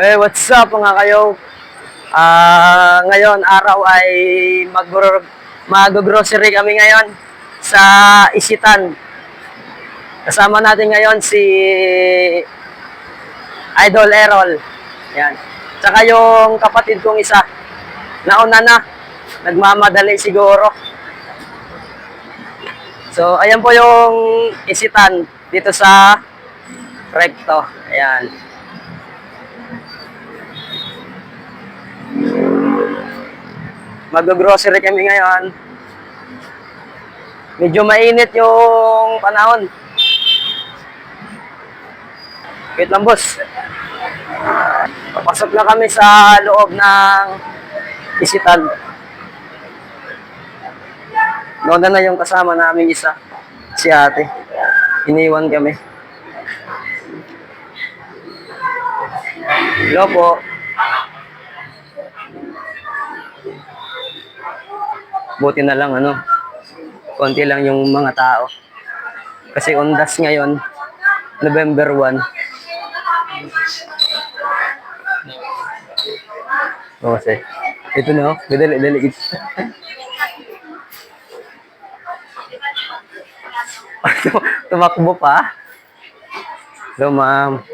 Hey, what's up mga kayo? Ah, ngayon araw ay mag mag-grocery kami ngayon sa Isitan. Kasama natin ngayon si Idol Errol. Yan. Tsaka yung kapatid kong isa. Nauna na. Nagmamadali siguro. So, ayan po yung Isitan dito sa Recto. Ayan. Mag-grocery kami ngayon. Medyo mainit yung panahon. Wait lang, boss. Papasok na kami sa loob ng isitan. Noon na yung kasama namin isa, si ate. Iniwan kami. Hello po. Buti na lang ano, konti lang yung mga tao. Kasi undas ngayon, November 1. Oo, kasi. Ito na, oh. Dali, dali. Tumakbo pa. Hello, ma'am.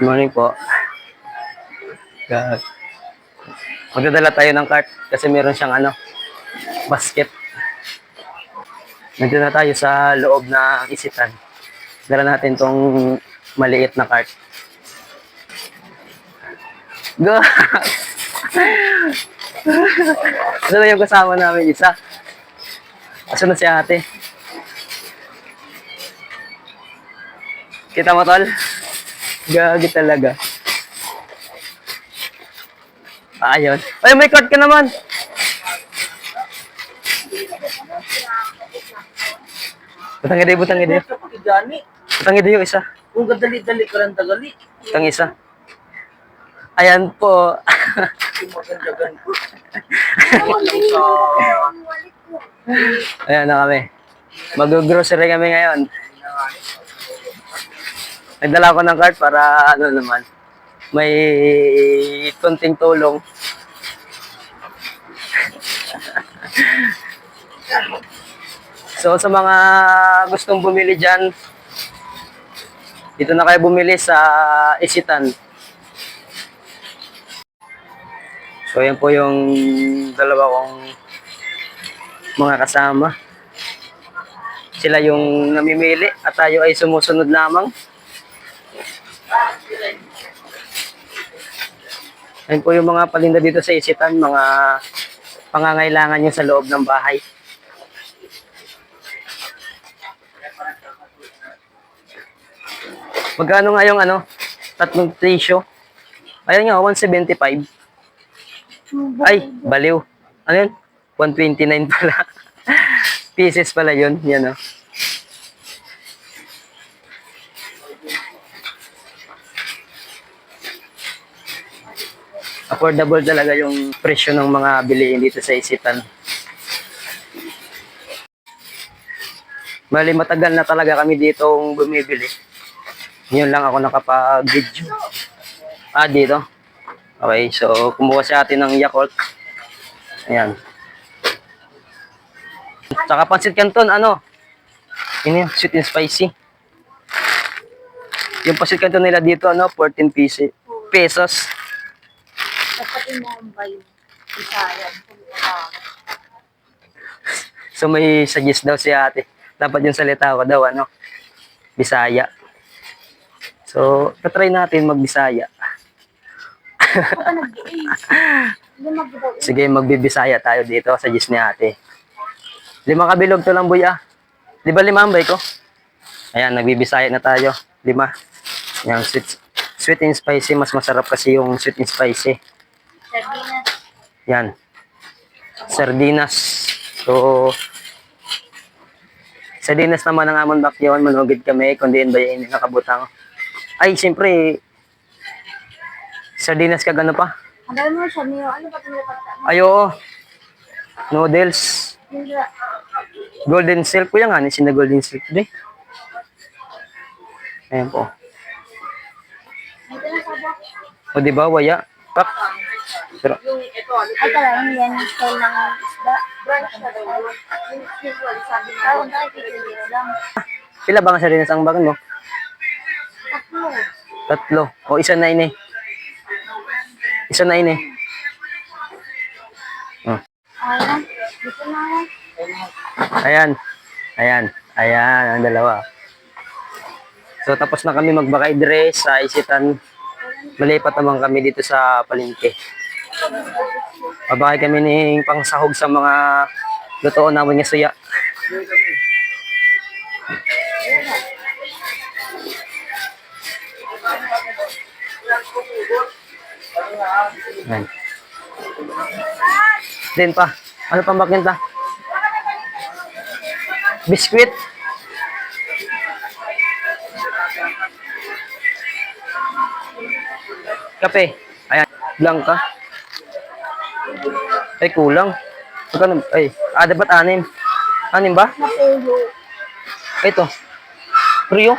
Good morning po. God. Magdadala tayo ng cart kasi meron siyang ano, basket. Nandito na tayo sa loob ng isitan. Dala natin tong maliit na cart. Go! Ito na yung kasama namin isa. Asa na si ate? Kita mo, tol? Gagi talaga. Ayun. Ay, may cart ka naman! Butang ide, butang ide. Gani. Butang ide yung isa. Kung gadali-dali ka lang tagali. Butang isa. Ayan po. Ayan na kami. Mag-grocery kami ngayon. Nagdala ko ng cart para ano naman, may kunting tulong. so sa mga gustong bumili dyan, dito na kayo bumili sa Isitan. So yan po yung dalawa kong mga kasama. Sila yung namimili at tayo ay sumusunod lamang. Yan po yung mga palinda dito sa Isitan, mga pangangailangan nyo sa loob ng bahay. Magkano nga yung ano, tatlong tissue? Ayan nga, 175. Ay, baliw. Ano yun? 129 pala. Pieces pala yun. Yan o. Affordable talaga yung presyo ng mga bilihin dito sa Isitan. Bali, matagal na talaga kami dito bumibili. Ngayon lang ako nakapag-video. Ah, dito. Okay, so kumuha si atin ng Yakult. Ayan. Tsaka pansit canton, ano? Ini sweet and spicy. Yung pansit canton nila dito, ano, 14 pesos. pesos. Dapat yung Mumbai, Isayan, So may suggest daw si ate. Dapat yung salita ko daw, ano, Bisaya. So, tatry natin mag-Bisaya. Sige, magbibisaya tayo dito sa gis ni ate. Lima kabilog to lang, boy, ah. Di ba lima ang bay ko? Ayan, nagbibisaya na tayo. Lima. Yan, sweet, sweet and spicy. Mas masarap kasi yung sweet and spicy. Sardinas. Yan. Sardinas. So, sardinas naman ang amon bakyon. Manugid kami. Kundi yun ba yung nakabutang. Ay, siyempre, sardinas ka gano pa? Ano mo siya? Ano ba ito kata? Ay, oo. Noodles. Golden silk po yan nga. Nisin na golden silk. Di. Ayan po. O di ba, waya? Pak. Pero, Yung ano Ay, talagang yan. Style ng isda. Branch na daw. Yung usual, sabi na. Parang nakikita lang. pila ba nga sa rin ang bagan mo? Tatlo. Tatlo. O isa na ini. Isa na ini. Oh. Ayan. Ayan. Ayan. Ayan, ang dalawa. So, tapos na kami magbakay dire sa isitan. Malipat naman kami dito sa palengke. Babakay kami ng pangsahog sa mga lutoon namin nga suya. Ayan. Din pa. Ano pang bakin ta? Biskwit. Kape. Ayan. Blanca. Ay, kulang. Magkano? Ay, ah, dapat anim. Anim ba? Ito. Rio.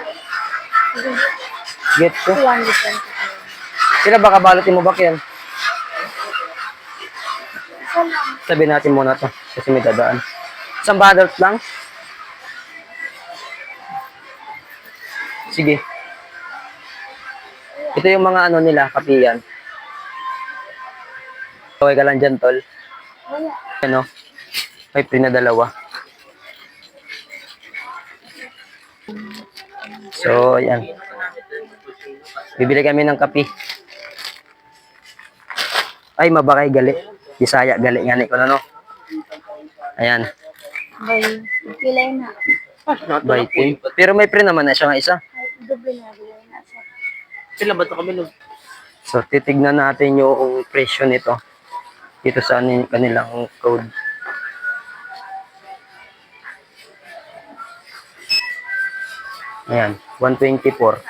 Get ko. 220. Sila ba kabalotin mo ba yan? Isa lang. Sabi natin muna to kasi may dadaan. Isang adult lang? Sige. Ito yung mga ano nila, kapiyan. Okay ka lang dyan, tol. Ano? May pre na dalawa. So, ayan. Bibili kami ng kape. Ay, mabakay gali. Bisaya gali nga ni ko na no. Ayan. Bay. Kilay na. By team. Pero may pre naman na siya nga isa. Doble na. Siya. Sila ba ito kami nung So, titignan natin yung presyo nito. Dito sa kanilang code. Ayan, 124.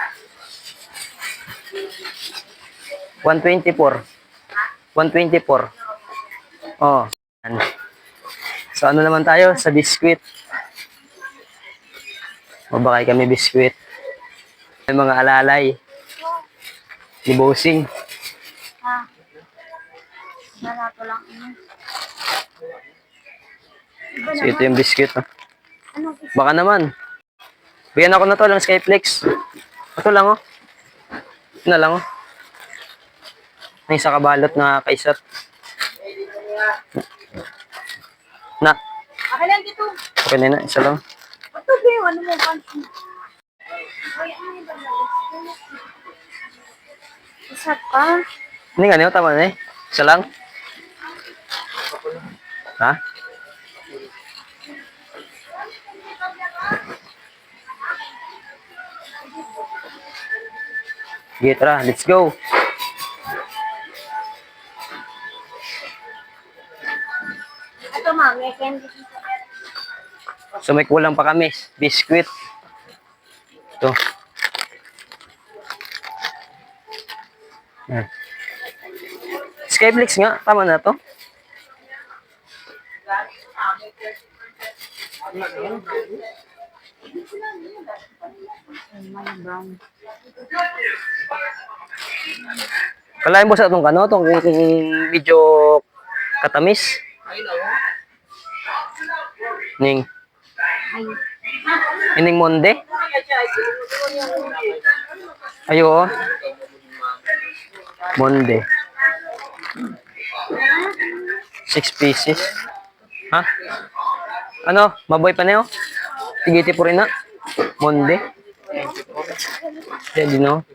124. 124. Oh. So, ano naman tayo? Sa biskwit. Mabakay kami biskwit. May mga alalay. Ni Bossing. Ha? Nalato lang. Ano? So, ito yung biscuit. Oh. Isa? Baka naman. Bigyan ako na to lang Skyflex. Ito lang oh. Ito na lang oh. May isa kabalot na kaisat. Na, Akin lang dito. okay na na. Isa lang. Ito ba yung ano mo pansin? Isa pa. Hindi nga niyo, tama na eh. Isa lang. Ha? Sige, tara. Let's go. May. So may kulang pa kami. Biscuit. Ito. Yan. Skyflix nga. Tama na to. Kalahin mo sa itong kano, itong medyo katamis. Ning, ining monde. Ayo, oh. Monde. Six pieces. Ha? Ano? Maboy pa na yun? Tigiti po rin na. Monde. Pwede no?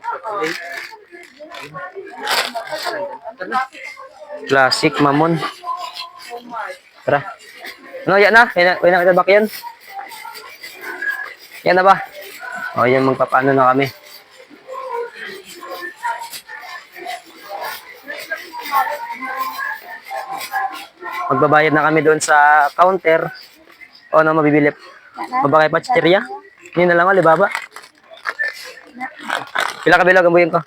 Classic mamon. Tara. Ano, yan na? Yan na, yan bak yan? Yan na ba? O, yan magpapaano na kami. Magbabayad na kami doon sa counter. O, ano mabibili? Mabakay pa chicheria? Yun na lang, Alibaba. Pila ka bilog ang buyin ko?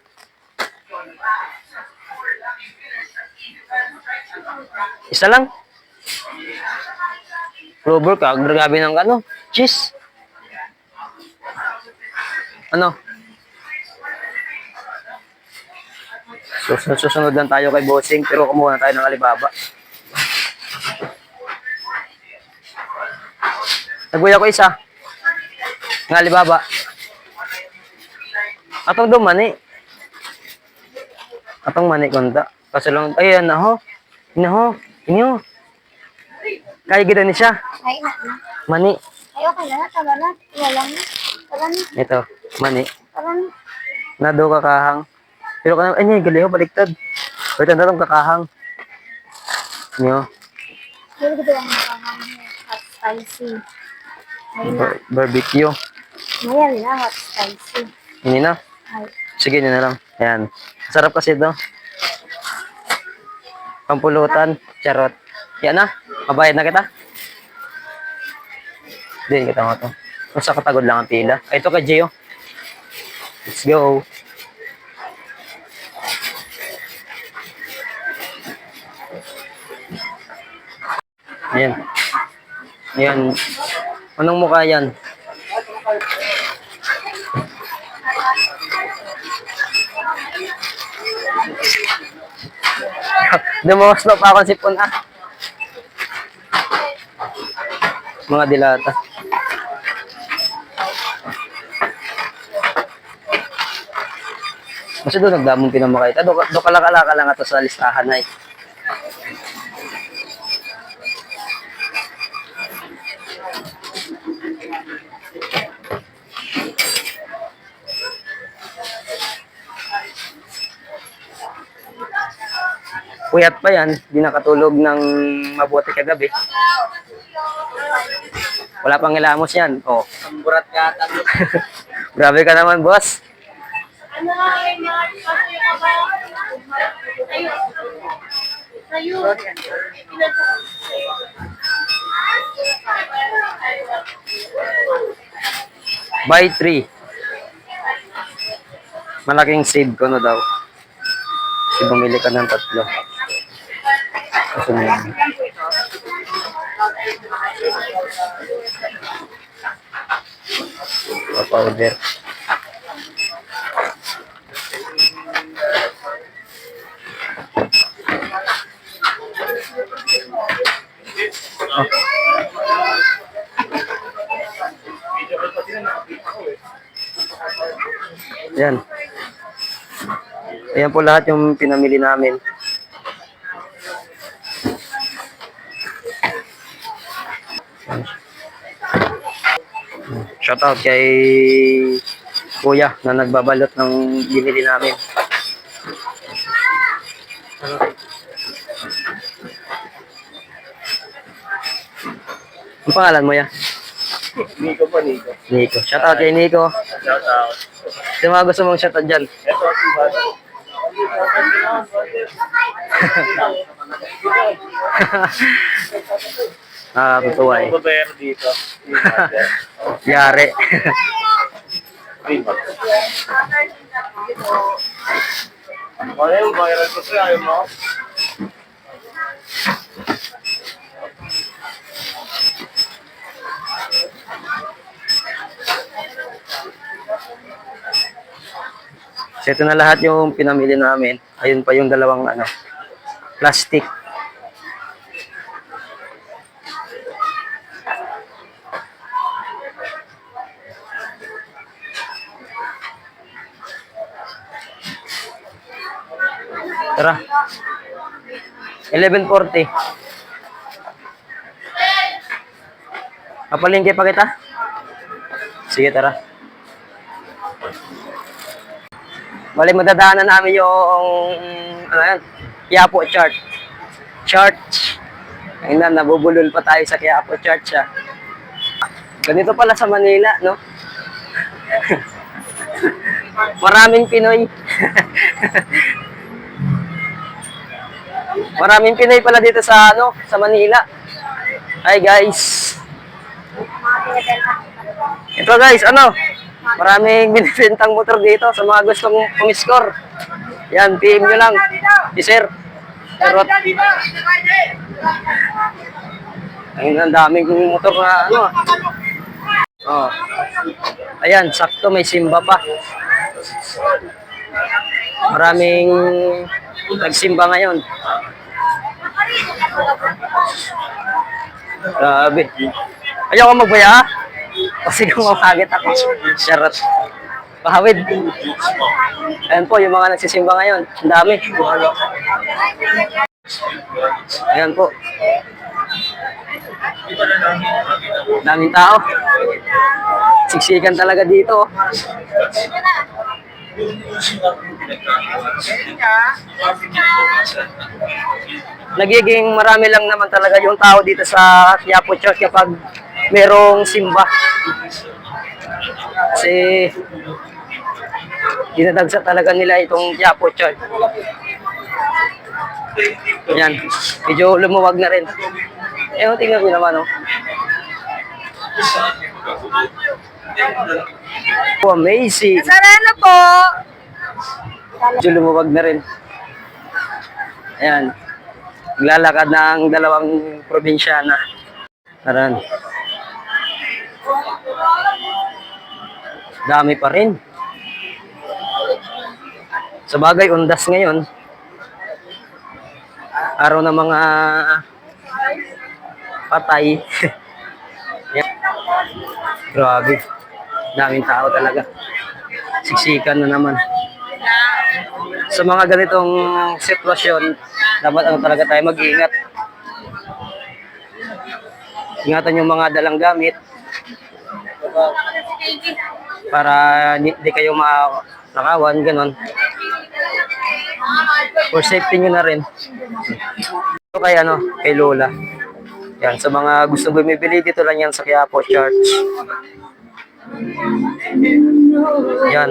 Isa lang. Clover ka, grabe ng ano, cheese. Ano? Susunod, susunod lang tayo kay Bossing, pero kumuha na tayo ng Alibaba. Nagbuya ko isa. Ng Alibaba. Atong do mani. Atong mani konta. Kaso lang, ayan na ho. Ina ho. Inyo. Kaya gida ni siya. Ay, na. Mani. Ay, okay na, tama na. Wala na. Tara na, Ito. Mani. tara na. Nado kakahang. Pero kanang, ay niya, gali ho, baliktad. Pero tanda kakahang. Inyo. Pero ko lang nakakahang hot spicy. Bar- barbecue. Mayroon na hot spicy. Hindi na. Ay, Sige, yun na lang. Ayan. Sarap kasi ito. Pampulutan. Charot. Yan na. Mabayad na kita. Hindi, kita mo to. Kung sa katagod lang ang pila. Ito kay Gio. Let's go. Ayan. Ayan. Anong mukha yan? Dumawas na pa ako si Puna. Mga dilata. Kasi doon nagdamong pinamakita. Doon do kalakala lang ato sa listahan na eh. Puyat pa yan, di nakatulog ng mabuti kagabi. Wala pang ilamos yan. Oh, Ang burat ka ata. grabe ka naman, boss. Buy three. Malaking save ko na daw. Kasi bumili ka ng tatlo. Kasi may... powder. Yan. Ayan po lahat yung pinamili namin. Shoutout kay Kuya na nagbabalot ng binili namin. Ang pangalan mo yan? Nico pa, Nico. Nico. Shoutout kay Nico. Shout out. Sino mga gusto mong shoutout dyan? Ito, si Bada. Ah, totoo eh. Ang dito. Yari. Ano yung bayaran ko sa'yo? Mo? So ito na lahat yung pinamili namin. Ayun pa yung dalawang ano, plastic. Tara. 11.40. Kapalingke pa kita? Sige, tara. Bali, madadaanan namin yung, ano yan, Quiapo Church. Church. Ayun na, nabubulol pa tayo sa Quiapo Church, ah. Ganito pala sa Manila, no? Maraming Pinoy. Maraming Pinoy pala dito sa, ano, sa Manila. Hi, guys. Ito guys, ano? Maraming binibentang motor dito sa mga gustong umiscore. Yan, PM nyo lang. Si Sir. Ang daming motor na ano. ah. Oh. Ayan, sakto may simba pa. Maraming nagsimba ngayon. Grabe. Ayoko magbaya. Kasi kung mapagit ako. Charot. Pahawid. Ayan po, yung mga nagsisimba ngayon. Ang dami. Ayan po. Daming tao. Siksikan talaga dito. Nagiging marami lang naman talaga yung tao dito sa Quiapo Church kapag merong simba. Kasi dinadagsa talaga nila itong Quiapo Church. Yan. Medyo lumuwag na rin. Eh, tingnan ko naman, oh. Oh, amazing. Sareno po! Medyo lumuwag na rin. Ayan. Naglalakad ng dalawang probinsyana. Aran. Dami pa rin. Sa bagay, undas ngayon. Araw ng mga patay. Grabe. Daming tao talaga. Siksikan na naman sa mga ganitong sitwasyon, dapat ano talaga tayo mag-iingat. Ingatan yung mga dalang gamit para di, di kayo manakawan, ganon. For safety nyo na rin. Ito kay ano, kay Lola. Yan, sa mga gustong bumibili, dito lang yan sa Quiapo Church. Yan,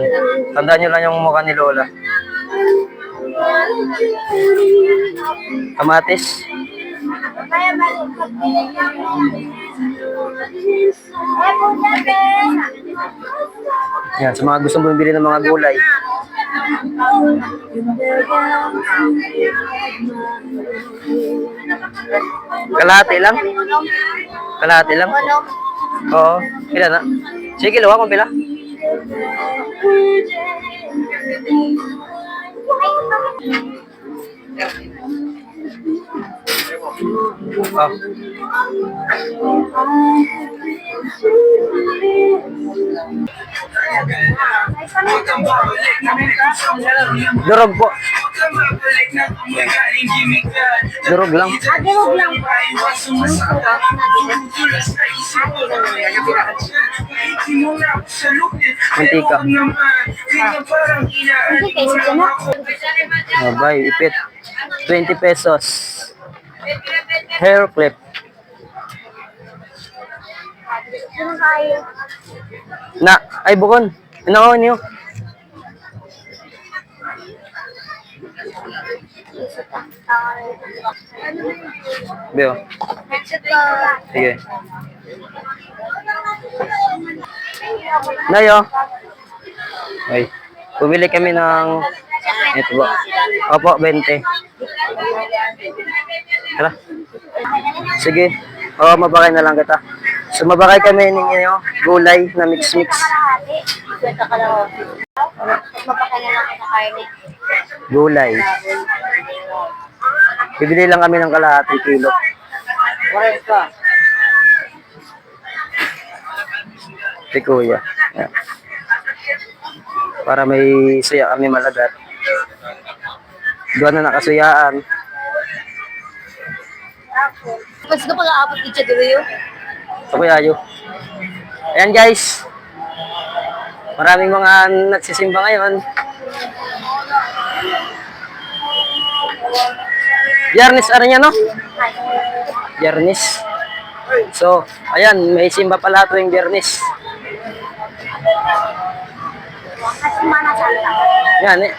tandaan nyo lang yung mukha ni Lola. Kamatis. Yan, sa mga gustong bumibili ng mga gulay. Kalahati lang? Kalahati lang? Oo. Pila na? Sige, kiluha kung pila. Oh. Durog po. Durog lang. Adilog lang po. Mantika. Kayo sa na. Abay, ipit. 20 pesos. Hair clip. Na, ay bukon. Ano niyo? Beo. Sige. Nayo. Ay. Bumili kami ng ito ba? Opo, 20. Tara. Sige. Oo, mabakay na lang kita. So, mabakay kami ninyo gulay na mix-mix. Gulay. Bibili lang kami ng kalahating kilo. Si Kuya. Yan. Para may suya kami malagat. Doon na nakasuyaan. Mas ka pag-aapot dito dito yun. Sa Kuya Ayo. Ayan guys. Maraming mga nagsisimba ngayon. Biyernes, ano yan, no? Biyernes. So, ayan, may simba pala tuwing biyernes. Yan eh.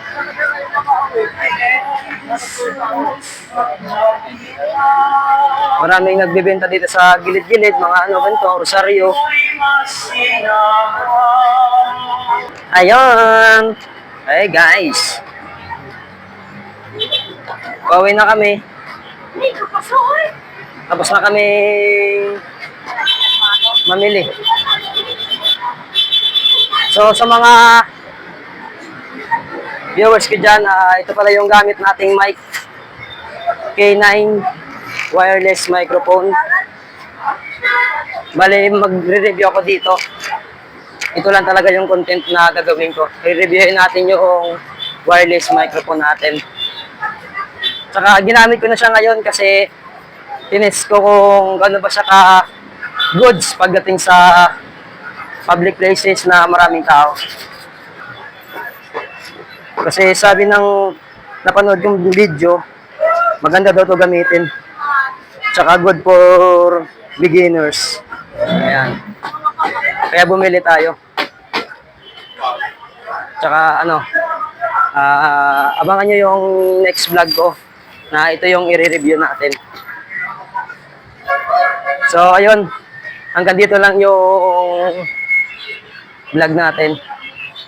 Maraming nagbebenta dito sa gilid-gilid, mga ano ganito, rosaryo. Ayun! Hey guys! Pauwi na kami. Tapos na kami mamili. So sa mga viewers ko dyan, ah, ito pala yung gamit nating mic. K9 wireless microphone. Bale, magre-review ako dito. Ito lang talaga yung content na gagawin ko. I-reviewin natin yung wireless microphone natin. Tsaka ginamit ko na siya ngayon kasi tinest ko kung gano'n ba siya ka goods pagdating sa public places na maraming tao. Kasi sabi ng napanood kong video, maganda daw to gamitin. Tsaka good for beginners. Ayan. Kaya bumili tayo. Tsaka ano, ah, abangan nyo yung next vlog ko na ito yung i-review natin. So, ayun. Hanggang dito lang yung vlog natin.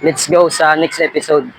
Let's go sa next episode.